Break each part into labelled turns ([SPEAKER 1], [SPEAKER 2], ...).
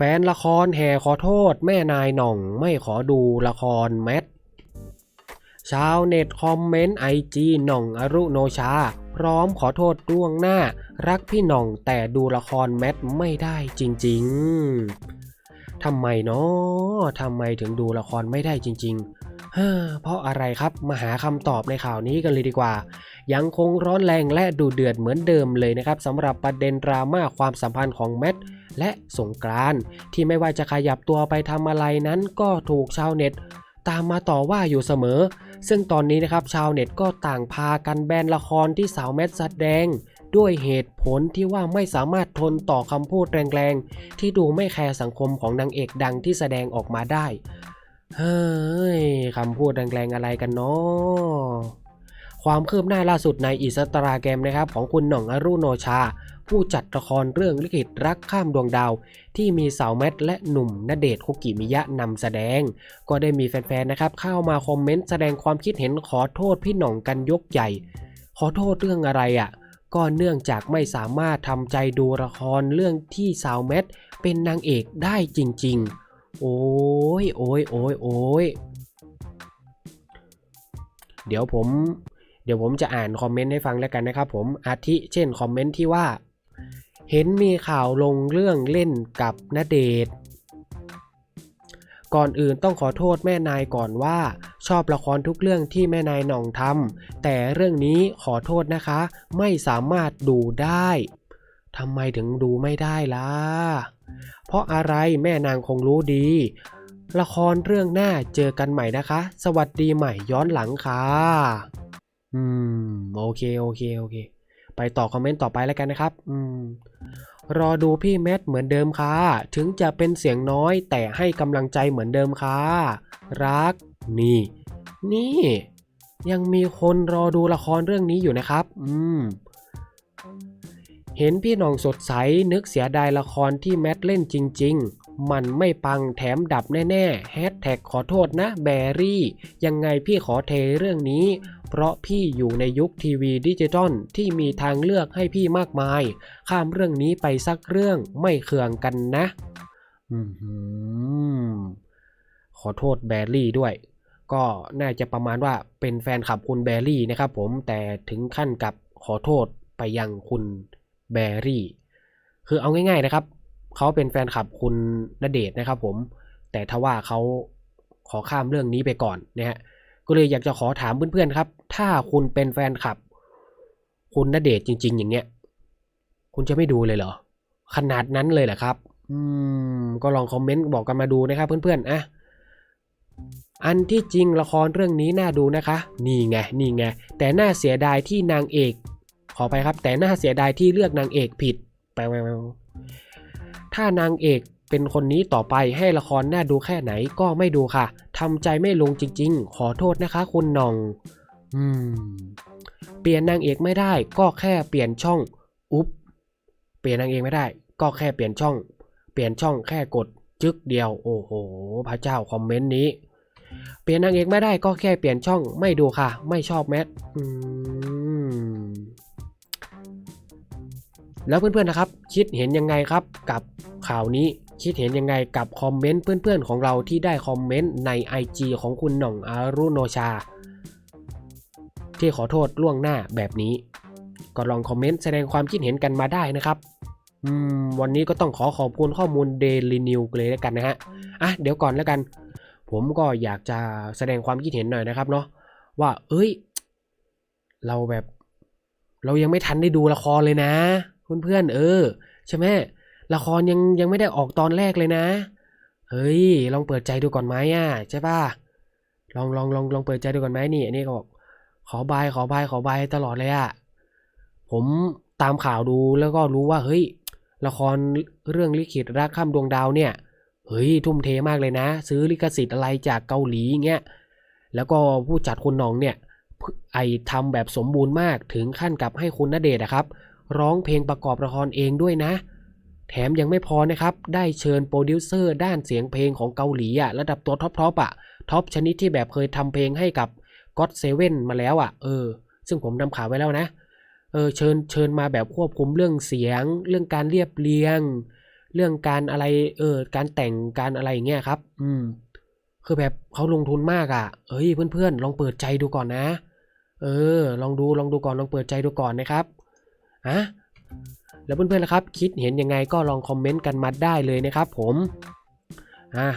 [SPEAKER 1] แฟนละครแห่ขอโทษแม่นายหน่องไม่ขอดูละครแมทชาวเน็ตคอมเมนต์ไอจีหน่องอรุโนชา พร้อมขอโทษล่วงหน้า รักพี่หน่องแต่ดูละครแมทไม่ได้จริง ๆทำไมเนาะทำไมถึงดูละครไม่ได้จริงๆ เฮ้อเพราะอะไรครับมาหาคำตอบในข่าวนี้กันเลยดีกว่า ยังคงร้อนแรงและดูเดือดเหมือนเดิมเลยนะครับสำหรับประเด็นดราม่าความสัมพันธ์ของแมทและสงกรานที่ไม่ว่าจะขยับตัวไปทำอะไรนั้นก็ถูกชาวเน็ต ตามมาต่อว่าอยู่เสมอ ซึ่งตอนนี้นะครับชาวเน็ตก็ต่างพากันแบนละครที่สาวแมทแสดงด้วยเหตุผลที่ว่าไม่สามารถทนต่อคำพูดแรงๆ ที่ดูไม่แคร์สังคมของนางเอกดังที่แสดงออกมาได้ เฮ้ยคำพูดแรงๆอะไรกันเนาะความคืบหน้าล่าสุดในอิสตาแกรมนะครับของคุณหน่องอรุโนชา ผู้จัดละครเรื่องลิขิตรักข้ามดวงดาว ที่มีสาวแมทและหนุ่มณเดชน์คุกิมิยะนำแสดง ก็ได้มีแฟนๆนะครับเข้ามาคอมเมนต์แสดงความคิดเห็นขอโทษพี่หน่องกันยกใหญ่ ขอโทษเรื่องอะไรอะ่ะก็เนื่องจากไม่สามารถทำใจดูละครเรื่องที่สาวแมทเป็นนางเอกได้จริง ๆ โอ้ยโอ้ยโอ้ยโอ้ยเดี๋ยวผม เดี๋ยวผมจะอ่านคอมเมนต์ให้ฟังแล้วกันนะครับผมอาทิเช่นคอมเมนต์ที่ว่า เห็นมีข่าวลงเรื่องเล่นกับณเดชก่อนอื่นต้องขอโทษแม่นายก่อนว่า ชอบละครทุกเรื่องที่แม่นายหน่องทำแต่เรื่องนี้ขอโทษนะคะ ไม่สามารถดูได้ ทำไมถึงดูไม่ได้ล่ะ เพราะอะไรแม่นางคงรู้ดี ละครเรื่องหน้าเจอกันใหม่นะคะ สวัสดีใหม่ย้อนหลังค่ะ อืม โอเค โอเค โอเค ไปต่อคอมเมนต์ต่อไปแล้วกันนะครับ อืม รอดูพี่แมทเหมือนเดิมค่ะ ถึงจะเป็นเสียงน้อยแต่ให้กำลังใจเหมือนเดิมค่ะ รัก นี่ นี่ ยังมีคนรอดูละครเรื่องนี้อยู่นะครับ อืม เห็นพี่น้องสดใสนึกเสียดายละครที่แมทเล่นจริง ๆ มันไม่ปังแถมดับแน่ๆแฮชแท็กขอโทษนะแบรี่ ยังไงพี่ขอเทเรื่องนี้ เพราะพี่อยู่ในยุคทีวีดิจิตอลที่มีทางเลือกให้พี่มากมาย ข้ามเรื่องนี้ไปสักเรื่องไม่เคืองกันนะ อือหือขอโทษแบรี่ด้วยก็น่าจะประมาณว่าเป็นแฟนคลับคุณแบรี่นะครับผมแต่ถึงขั้นกับขอโทษไปยังคุณ แบรี่ คือเอาง่ายๆนะครับ เขาเป็นแฟนคลับคุณณเดชน์นะครับผม แต่ถ้าว่าเขาขอข้ามเรื่องนี้ไปก่อนนะฮะ ก็เลยอยากจะขอถามเพื่อนๆครับ ถ้าคุณเป็นแฟนคลับ คุณณเดชน์จริง ๆ อย่างเงี้ย คุณจะไม่ดูเลยเหรอ ขนาดนั้นเลยเหรอครับ อืม ก็ลองคอมเมนต์บอกกันมาดูนะครับ เพื่อนๆ อะอันที่จริงละครเรื่องนี้น่าดูนะคะ นี่ไง นี่ไง แต่น่าเสียดายที่นางเอก ขอไปครับ แต่น่าเสียดายที่เลือกนางเอกผิดไปๆถ้านางเอกเป็นคนนี้ต่อไปให้ละครน่าดูแค่ไหนก็ไม่ดูค่ะทำใจไม่ลงจริง ๆ ขอโทษนะคะ คุณนอง อืม เปลี่ยนนางเอกไม่ได้ก็แค่เปลี่ยนช่อง อุ๊บ เปลี่ยนนางเอกไม่ได้ ก็แค่เปลี่ยนช่อง เปลี่ยนช่องแค่กดจึกเดียว โอ้โห พระเจ้าคอมเมนต์นี้ เปลี่ยนนางเอกไม่ได้ก็แค่เปลี่ยนช่อง ไม่ดูค่ะ ไม่ชอบแมทอืม แล้วเพื่อนๆนะครับ คิดเห็นยังไงครับกับข่าวนี้คิดเห็นยังไงกับคอมเมนต์เพื่อนๆของเราที่ได้คอมเมนต์ใน IG ของคุณหน่องอารุโนชา ที่ขอโทษล่วงหน้าแบบนี้ ก็ลองคอมเมนต์แสดงความคิดเห็นกันมาได้นะครับวันนี้ก็ต้องขอขอบคุณข้อมูล Daily New เลยแล้วกันนะฮะอะเดี๋ยวก่อนแล้วกัน ผมก็อยากจะแสดงความคิดเห็นหน่อยนะครับเนาะว่า เอ้ย เราแบบ เรายังไม่ทันได้ดูละครเลยนะ เพื่อนๆเออ ใช่ไหมละครยังยังไม่ได้ออกตอนแรกเลยนะ เฮ้ย ลองเปิดใจดูก่อนไหมอะใช่ป่ะลองลองลองลองเปิดใจดูก่อนไหมนี่อันนี้ก็บอกขอบายขอบายขอบายตลอดเลยอะผมตามข่าวดูแล้วก็รู้ว่าเฮ้ย ละครเรื่องลิขิตรักข้ามดวงดาวเนี่ยเฮ้ยทุ่มเทมากเลยนะ ซื้อลิขสิทธิ์อะไรจากเกาหลีเงี้ยแล้วก็ผู้จัดคุณน้องเนี่ยไอทำแบบสมบูรณ์มากถึงขั้นกับให้คุณณเดชนะครับ ร้องเพลงประกอบละครเองด้วยนะ แถมยังไม่พอนะครับ ได้เชิญโปรดิวเซอร์ด้านเสียงเพลงของเกาหลีอะระดับตัวท็อปทอปอะท็อปชนิดที่แบบเคยทำเพลงให้กับ God Seven มาแล้วอะเออ ซึ่งผมนำข่าวไว้แล้วนะ เออเชิญเชิญมาแบบควบคุมเรื่องเสียง เรื่องการเรียบเรียง เรื่องการอะไรเออการแต่งการอะไรอย่างเงี้ยครับ อืมคือแบบเขาลงทุนมากอะ่ะ เอ้ยเพื่อนๆ ลองเปิดใจดูก่อนนะ เออ ลองดูลองดูก่อนลองเปิดใจดูก่อนนะครับะแล้วเพื่อนๆนะครับ คิดเห็นยังไงก็ลองคอมเมนต์กันมาได้เลยนะครับผมอะ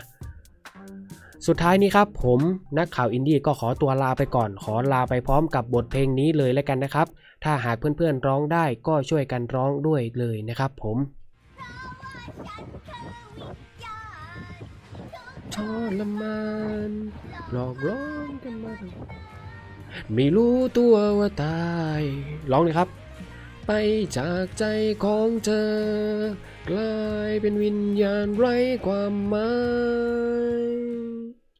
[SPEAKER 1] สุดท้ายนี้ครับผมนักข่าวอินดี้ก็ขอตัวลาไปก่อน ขอลาไปพร้อมกับบทเพลงนี้เลยแล้วกันนะครับ ถ้าหากเพื่อนๆร้องได้ก็ช่วยกันร้องด้วยเลยนะครับผมทรมานหลอกล้องกันมาทั้งไม่รู้ตัวว่าตาย ร้องเลยครับ ไปจากใจของเธอกลายเป็นวิญญาณไร้ความหมาย